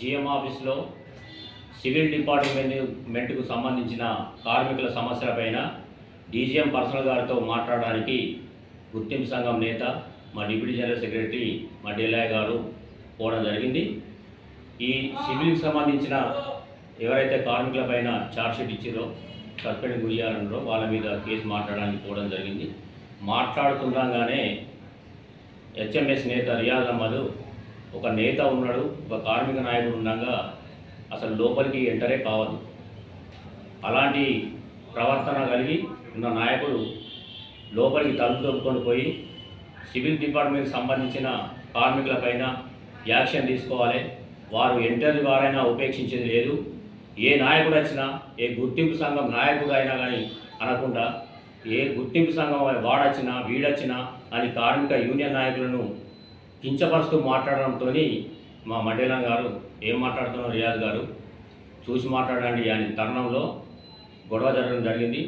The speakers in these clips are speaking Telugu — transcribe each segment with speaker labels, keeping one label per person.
Speaker 1: జిఎం ఆఫీస్లో సివిల్ డిపార్ట్మెంట్కు సంబంధించిన కార్మికుల సమస్యలపైన డీజీఎం పర్సనల్ గారితో మాట్లాడడానికి గుర్తింపు సంఘం నేత మా డిప్యూటీ జనరల్ సెక్రటరీ మా డెలాయ్ గారు పోవడం జరిగింది. ఈ సివిల్కి సంబంధించిన ఎవరైతే కార్మికులపైన ఛార్జ్షీట్ ఇచ్చారో సస్పెండ్ గురియాలన్నారో వాళ్ళ మీద కేసు మాట్లాడడానికి పోవడం జరిగింది. మాట్లాడుతుండగానే హెచ్ఎంఎస్ నేత రియాజ్ అహ్మద్ ఒక నేత ఉన్నాడు ఒక కార్మిక నాయకుడు ఉండగా అసలు లోపలికి ఎంటరే కావద్దు. అలాంటి ప్రవర్తన కలిగి ఉన్న నాయకుడు లోపలికి తలుపు తొక్కుకొని పోయి సివిల్ డిపార్ట్మెంట్కి సంబంధించిన కార్మికులపైన యాక్షన్ తీసుకోవాలి. వారు ఎంటర్ని వారైనా ఉపేక్షించేది లేదు. ఏ నాయకుడు వచ్చినా ఏ గుర్తింపు సంఘం నాయకుడు అయినా కానీ అనకుండా ఏ గుర్తింపు సంఘం వాడొచ్చినా వీడొచ్చినా అని కార్మిక యూనియన్ నాయకులను కించపరుస్తూ మాట్లాడడంతో మా మండలం గారు ఏం మాట్లాడుతున్నారు రియాజ్ గారు చూసి మాట్లాడండి అని తరుణంలో గొడవ జరగడం జరిగింది.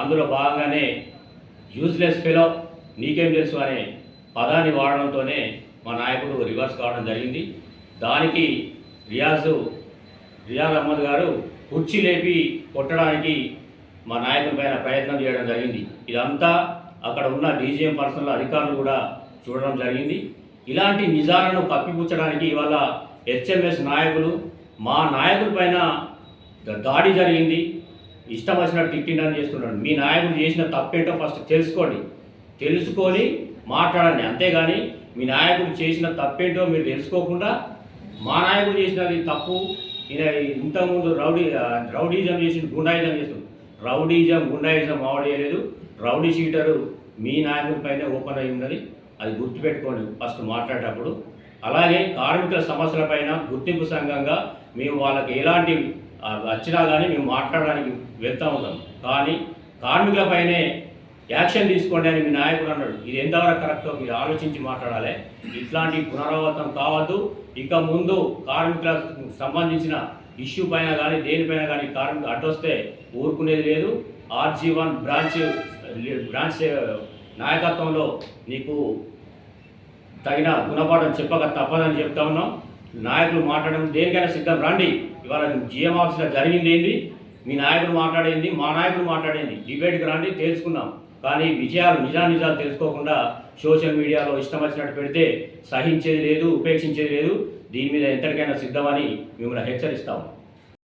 Speaker 1: అందులో భాగంగానే యూజ్లెస్ ఫెలో నీకేం తెలుసు అనే పదాన్ని వాడడంతోనే మా నాయకుడు రివర్స్ కావడం జరిగింది. దానికి రియాజు రియాజ్ అహ్మద్ గారు కుర్చీ లేపి కొట్టడానికి మా నాయకుని పైన ప్రయత్నం చేయడం జరిగింది. ఇదంతా అక్కడ ఉన్న డీజీఎం పర్సనల్ అధికారులు కూడా చూడడం జరిగింది. ఇలాంటి నిజాలను కప్పిపుచ్చడానికి ఇవాళ హెచ్ఎంఎస్ నాయకులు మా నాయకుల పైన దాడి జరిగింది. ఇష్టం వచ్చినట్టు తిట్టిండని చేస్తున్నాడు. మీ నాయకుడు చేసిన తప్పేంటో ఫస్ట్ తెలుసుకోండి. తెలుసుకొని మాట్లాడండి. అంతేగాని మీ నాయకుడు చేసిన తప్పేంటో మీరు తెలుసుకోకుండా మా నాయకుడు చేసినది తప్పు ఈయన ఇంతకుముందు రౌడీ రౌడీజం చేసి గుండాయిజం చేస్తుంది రౌడీజం గుండాయిజం ఆవిడ చేయలేదు. రౌడీ షీటరు మీ నాయకుడి పైన ఓపెన్ అయి ఉన్నది. అది గుర్తుపెట్టుకోండి ఫస్ట్ మాట్లాడేటప్పుడు. అలాగే కార్మికుల సమస్యలపైన గుర్తింపు సంఘంగా మేము వాళ్ళకి ఎలాంటి వచ్చినా కానీ మేము మాట్లాడడానికి వెళ్తూ ఉంటాం కానీ కార్మికులపైనే యాక్షన్ తీసుకోండి అని మీ నాయకుడు అన్నాడు. ఇది ఎంతవరకు కరెక్టో మీరు ఆలోచించి మాట్లాడాలి. ఇట్లాంటి పునరావృతం కావద్దు. ఇక ముందు కార్మికులకు సంబంధించిన ఇష్యూ పైన కానీ దేనిపైన కానీ కార్మికులు అడ్డొస్తే ఊరుకునేది లేదు. ఆర్జీ వన్ బ్రాంచ్ బ్రాంచ్ నాయకత్వంలో నీకు తగిన గుణపాఠం చెప్పక తప్పదని చెప్తా ఉన్నాం. నాయకులు మాట్లాడడం దేనికైనా సిద్ధం. రండి. ఇవాళ జిఎం ఆఫీస్లో జరిగింది ఏంది? మీ నాయకుడు మాట్లాడేది? మా నాయకుడు మాట్లాడేది? డిబేట్కి రండి తెలుసుకుందాం. కానీ విజయాలు నిజానిజాలు తెలుసుకోకుండా సోషల్ మీడియాలో ఇష్టం వచ్చినట్టు పెడితే సహించేది లేదు ఉపేక్షించేది లేదు. దీని మీద ఎంతటికైనా సిద్ధమని మిమ్మల్ని హెచ్చరిస్తాము